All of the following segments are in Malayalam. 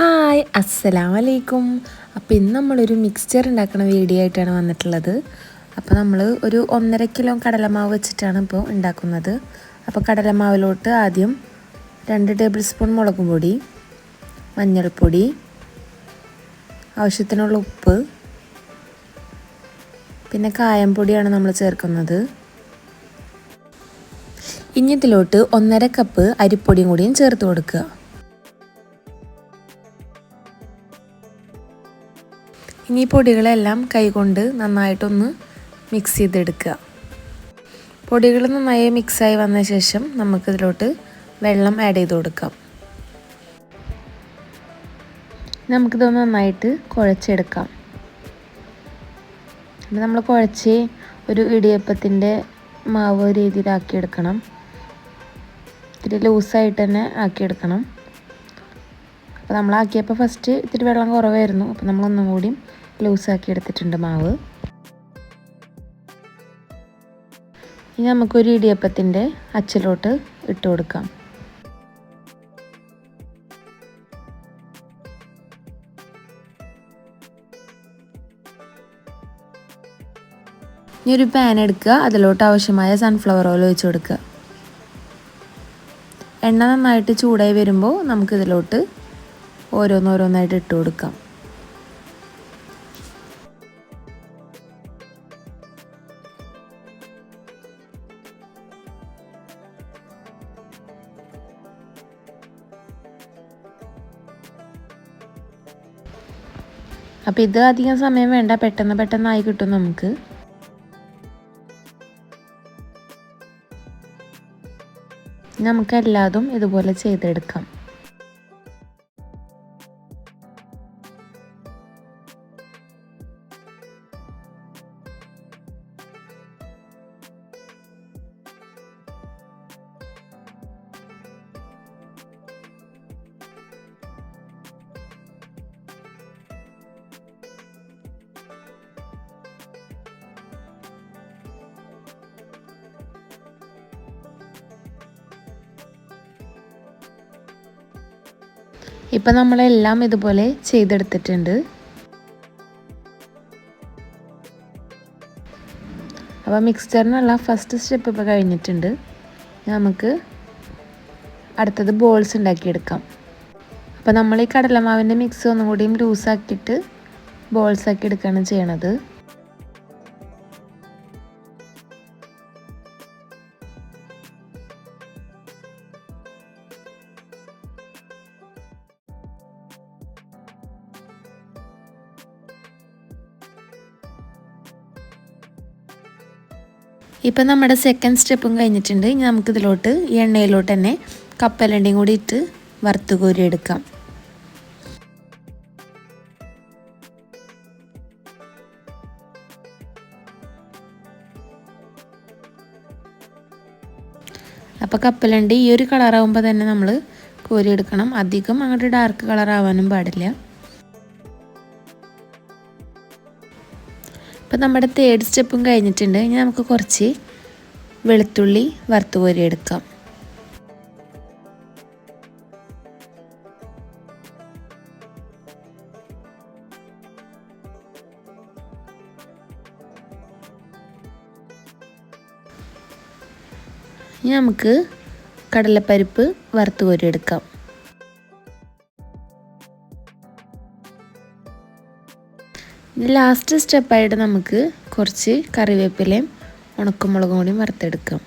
ഹായ് അസ്സലാം വലൈക്കും അപ്പോൾ ഇന്ന് നമ്മളൊരു മിക്സ്ചർ ഉണ്ടാക്കുന്ന വീഡിയോ ആയിട്ടാണ് വന്നിട്ടുള്ളത്. അപ്പോൾ നമ്മൾ ഒരു ഒന്നര കിലോ കടലമാവ് വെച്ചിട്ടാണ് ഇപ്പോൾ ഉണ്ടാക്കുന്നത്. അപ്പോൾ കടലമാവിലോട്ട് ആദ്യം രണ്ട് ടേബിൾ സ്പൂൺ മുളകും പൊടി മഞ്ഞൾപ്പൊടി ആവശ്യത്തിനുള്ള ഉപ്പ് പിന്നെ കായം പൊടിയാണ് നമ്മൾ ചേർക്കുന്നത്. ഇനി ഇതിലോട്ട് ഒന്നര കപ്പ് അരിപ്പൊടിയും കൂടിയും ചേർത്ത് കൊടുക്കുക. ഇനി പൊടികളെല്ലാം കൈകൊണ്ട് നന്നായിട്ടൊന്ന് മിക്സ് ചെയ്തെടുക്കുക. പൊടികൾ നന്നായി മിക്സായി വന്ന ശേഷം നമുക്കിതിലോട്ട് വെള്ളം ആഡ് ചെയ്ത് കൊടുക്കാം. നമുക്കിത് നന്നായിട്ട് കുഴച്ചെടുക്കാം. നമ്മൾ കുഴച്ച് ഒരു ഇടിയപ്പത്തിന്റെ മാവ് രീതിയിലാക്കിയെടുക്കണം. ഇത്തിരി ലൂസായിട്ട് തന്നെ ആക്കിയെടുക്കണം. അപ്പോൾ നമ്മളാക്കിയപ്പോൾ ഫസ്റ്റ് ഇത്തിരി വെള്ളം കുറവായിരുന്നു. അപ്പോൾ നമ്മളൊന്നും കൂടിയും ലൂസാക്കി എടുത്തിട്ടുണ്ട് മാവ്. ഇനി നമുക്കൊരു ഇടിയപ്പത്തിന്റെ അച്ചിലോട്ട് ഇട്ട് കൊടുക്കാം. ഇനി ഒരു പാൻ എടുക്കുക. അതിലോട്ട് ആവശ്യമായ സൺഫ്ലവർ ഓയിൽ ഒഴിച്ച് കൊടുക്കുക. എണ്ണ നന്നായിട്ട് ചൂടായി വരുമ്പോൾ നമുക്കിതിലോട്ട് ഓരോന്നോരോന്നായിട്ട് ഇട്ട് കൊടുക്കാം. അപ്പോൾ ഇത് അധികം സമയം വേണ്ട പെട്ടെന്ന് പെട്ടെന്നായി കിട്ടും നമുക്ക്. നമുക്ക് എല്ലാതും ഇതുപോലെ ചെയ്തെടുക്കാം. ഇപ്പം നമ്മളെല്ലാം ഇതുപോലെ ചെയ്തെടുത്തിട്ടുണ്ട്. അപ്പോൾ മിക്സ്ചറിനുള്ള ഫസ്റ്റ് സ്റ്റെപ്പ് ഇപ്പോൾ കഴിഞ്ഞിട്ടുണ്ട്. നമുക്ക് അടുത്തത് ബോൾസ് ഉണ്ടാക്കിയെടുക്കാം. അപ്പോൾ നമ്മൾ ഈ കടലമാവിന്റെ മിക്സ് ഒന്നും കൂടിയും ലൂസാക്കിയിട്ട് ബോൾസാക്കി എടുക്കുകയാണ് ചെയ്യണത്. ഇപ്പം നമ്മുടെ സെക്കൻഡ് സ്റ്റെപ്പും കഴിഞ്ഞിട്ടുണ്ട്. ഇനി നമുക്കിതിലോട്ട് ഈ എണ്ണയിലോട്ട് തന്നെ കപ്പലണ്ടിയും കൂടി ഇട്ട് വറുത്ത് കോരി എടുക്കാം അപ്പോൾ കപ്പലണ്ടി ഈ ഒരു കളറാവുമ്പോൾ തന്നെ നമ്മൾ കോരിയെടുക്കണം. അധികം അങ്ങോട്ട് ഡാർക്ക് കളറാവാനും പാടില്ല. അപ്പോൾ നമ്മുടെ തേർഡ് സ്റ്റെപ്പും കഴിഞ്ഞിട്ടുണ്ട്. ഇനി നമുക്ക് കുറച്ച് വെളുത്തുള്ളി വറുത്ത് കോരി എടുക്കാം. ഇനി നമുക്ക് കടലപ്പരിപ്പ് വറുത്ത് കോരി എടുക്കാം. ലാസ്റ്റ് സ്റ്റെപ്പായിട്ട് നമുക്ക് കുറച്ച് കറിവേപ്പിലയും ഉണക്കമുളകും കൂടി വറുത്തെടുക്കാം.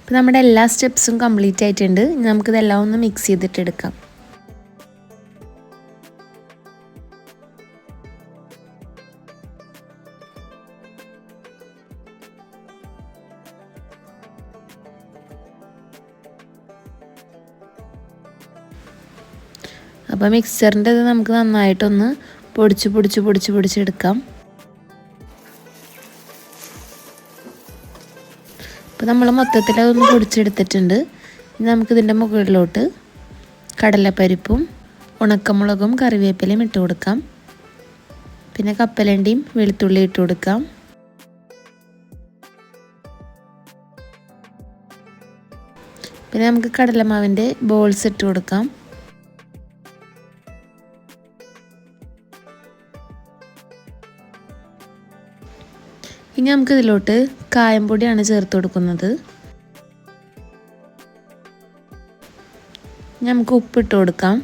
ഇപ്പം നമ്മുടെ എല്ലാ സ്റ്റെപ്സും കംപ്ലീറ്റ് ആയിട്ടുണ്ട്. നമുക്കിതെല്ലാം ഒന്ന് മിക്സ് ചെയ്തിട്ട് അപ്പോൾ മിക്സറിന്റെ ഇത് നമുക്ക് നന്നായിട്ടൊന്ന് പൊടിച്ച് പൊടിച്ച് പൊടിച്ച് പൊടിച്ചെടുക്കാം അപ്പോൾ നമ്മൾ മൊത്തത്തിൽ അതൊന്ന് പൊടിച്ചെടുത്തിട്ടുണ്ട്. ഇനി നമുക്കിതിന്റെ മുകളിലോട്ട് കടലപ്പരിപ്പും ഉണക്കമുളകും കറിവേപ്പിലയും ഇട്ട് കൊടുക്കാം. പിന്നെ കപ്പലണ്ടിയും വെളുത്തുള്ളി ഇട്ട് കൊടുക്കാം. പിന്നെ നമുക്ക് കടലമാവിന്റെ ബോൾസ് ഇട്ട് കൊടുക്കാം. ഇനി നമുക്ക് ഇതിലോട്ട് കായംപൊടിയാണ് ചേർത്ത് കൊടുക്കുന്നത്. നമുക്ക് ഉപ്പിട്ട് കൊടുക്കാം.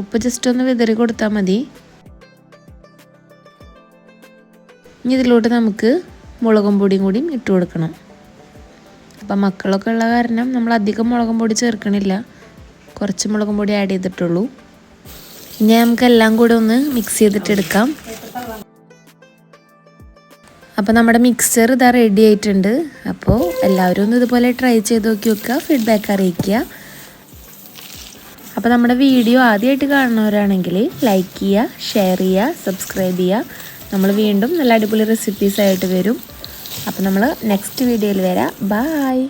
ഉപ്പ് ജസ്റ്റ് ഒന്ന് വിതറി കൊടുത്താൽ മതി. ഇനി ഇതിലോട്ട് നമുക്ക് മുളകും പൊടിയും കൂടിയും ഇട്ട് കൊടുക്കണം. അപ്പം മക്കളൊക്കെ ഉള്ള കാരണം നമ്മൾ അധികം മുളകും പൊടി ചേർക്കണില്ല. കുറച്ച് മുളകും പൊടി ആഡ് ചെയ്തിട്ടുള്ളൂ. ഇനി നമുക്ക് എല്ലാം കൂടെ ഒന്ന് മിക്സ് ചെയ്തിട്ടെടുക്കാം. അപ്പോൾ നമ്മുടെ മിക്സ്ചർ ഇതാ റെഡി ആയിട്ടുണ്ട്. അപ്പോൾ എല്ലാവരും ഒന്ന് ഇതുപോലെ ട്രൈ ചെയ്ത് നോക്കി വെക്കുക ഫീഡ്ബാക്ക് അറിയിക്കുക. അപ്പോൾ നമ്മുടെ വീഡിയോ ആദ്യമായിട്ട് കാണുന്നവരാണെങ്കിൽ ലൈക്ക് ചെയ്യുക ഷെയർ ചെയ്യുക സബ്സ്ക്രൈബ് ചെയ്യുക. നമ്മൾ വീണ്ടും നല്ല അടിപൊളി റെസിപ്പീസ് ആയിട്ട് വരും. അപ്പോൾ നമ്മൾ നെക്സ്റ്റ് വീഡിയോയിൽ വരാം. ബായ്